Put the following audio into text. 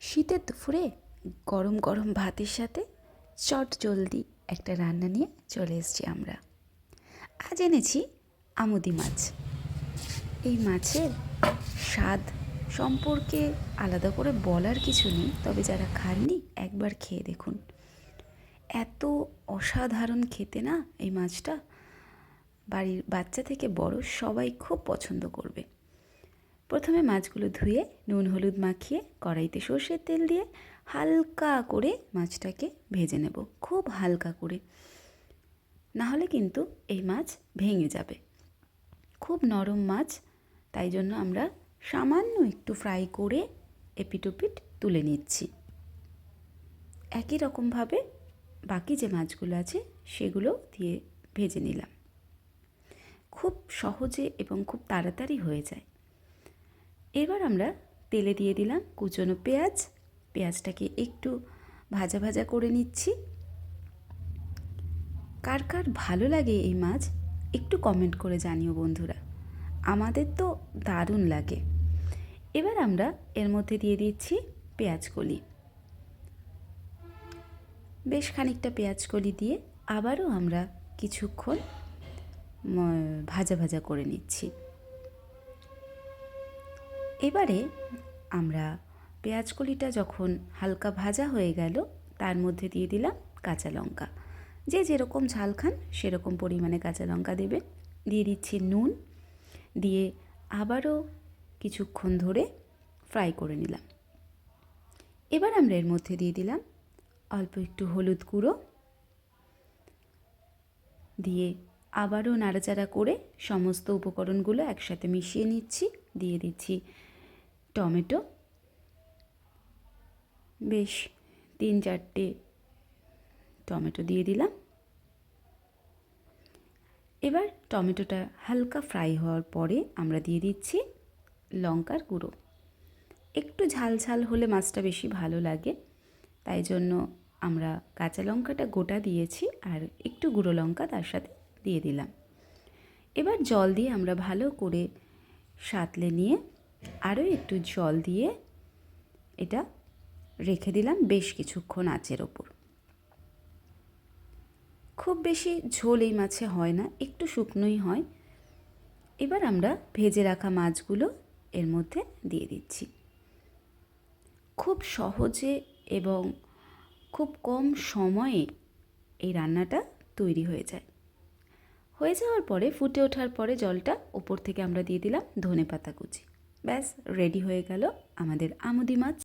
শীতের দুপুরে গরম গরম ভাতের সাথে চট জলদি একটা রান্না নিয়ে চলে এসেছি আমরা। আজ এনেছি আমুদি মাছ। এই মাছের স্বাদ সম্পর্কে আলাদা করে বলার কিছু নেই, তবে যারা খাননি একবার খেয়ে দেখুন। এত অসাধারণ খেতে না এই মাছটা? বাড়ির বাচ্চা থেকে বড় সবাই খুব পছন্দ করবে। প্রথমে মাছগুলো ধুয়ে নুন, হলুদ মাখিয়ে কড়াইতে সর্ষের তেল দিয়ে হালকা করে মাছটাকে ভেজে নেব, খুব হালকা করে। না হলে কিন্তু এই মাছ ভেঙে যাবে। খুব নরম মাছ, তাই জন্য আমরা সামান্য একটু ফ্রাই করে এপিটোপিট তুলে নিচ্ছি। একই রকমভাবে বাকি যে মাছগুলো আছে, সেগুলো দিয়ে ভেজে নিলাম। খুব সহজে এবং খুব তাড়াতাড়ি হয়ে যায়। এবার আমরা তেলে দিয়ে দিলাম কুচনো পেঁয়াজ। পেঁয়াজটাকে একটু ভাজা ভাজা করে নিচ্ছি। কার কার ভালো লাগে এই মাছ, একটু কমেন্ট করে জানিও বন্ধুরা। আমাদের তো দারুণ লাগে। এবার আমরা এর মধ্যে দিয়ে দিচ্ছি পেঁয়াজ কলি। বেশ খানিকটা পেঁয়াজ কলি দিয়ে আবারও আমরা কিছুক্ষণ ভাজা ভাজা করে নিচ্ছি। এবারে আমরা পেঁয়াজ কলিটা যখন হালকা ভাজা হয়ে গেল, তার মধ্যে দিয়ে দিলাম কাঁচা লঙ্কা। যে যেরকম ঝাল খান, সেরকম পরিমাণে কাঁচা লঙ্কা দেবেন। দিয়ে দিচ্ছি নুন। দিয়ে আবারও কিছুক্ষণ ধরে ফ্রাই করে নিলাম। এবার আমরা এর মধ্যে দিয়ে দিলাম অল্প একটু হলুদ গুঁড়ো। দিয়ে আবারও নাড়াচাড়া করে সমস্ত উপকরণগুলো একসাথে মিশিয়ে নিচ্ছি। দিয়ে দিচ্ছি টমেটো। বেশ, তিন চারটে টমেটো দিয়ে দিলাম। এবার টমেটোটা হালকা ফ্রাই হওয়ার পরে আমরা দিয়ে দিচ্ছি লঙ্কার গুঁড়ো। একটু ঝাল ঝাল হলে মাছটা বেশি ভালো লাগে, তাই জন্য আমরা কাঁচা লঙ্কাটা গোটা দিয়েছি আর একটু গুঁড়ো লঙ্কা তার সাথে দিয়ে দিলাম। এবার জল দিয়ে আমরা ভালো করে সাঁতলে নিয়ে আরও একটু জল দিয়ে এটা রেখে দিলাম বেশ কিছুক্ষণ আঁচের ওপর। খুব বেশি ঝোল এই মাছে হয় না, একটু শুকনোই হয়। এবার আমরা ভেজে রাখা মাছগুলো এর মধ্যে দিয়ে দিচ্ছি। খুব সহজে এবং খুব কম সময়ে এই রান্নাটা তৈরি হয়ে যায়। হয়ে যাওয়ার পরে, ফুটে ওঠার পরে জলটা ওপর থেকে আমরা দিয়ে দিলাম ধনে পাতা কুচি। ব্যাস রেডি হয়ে গেল আমাদের আমুদি মাছ।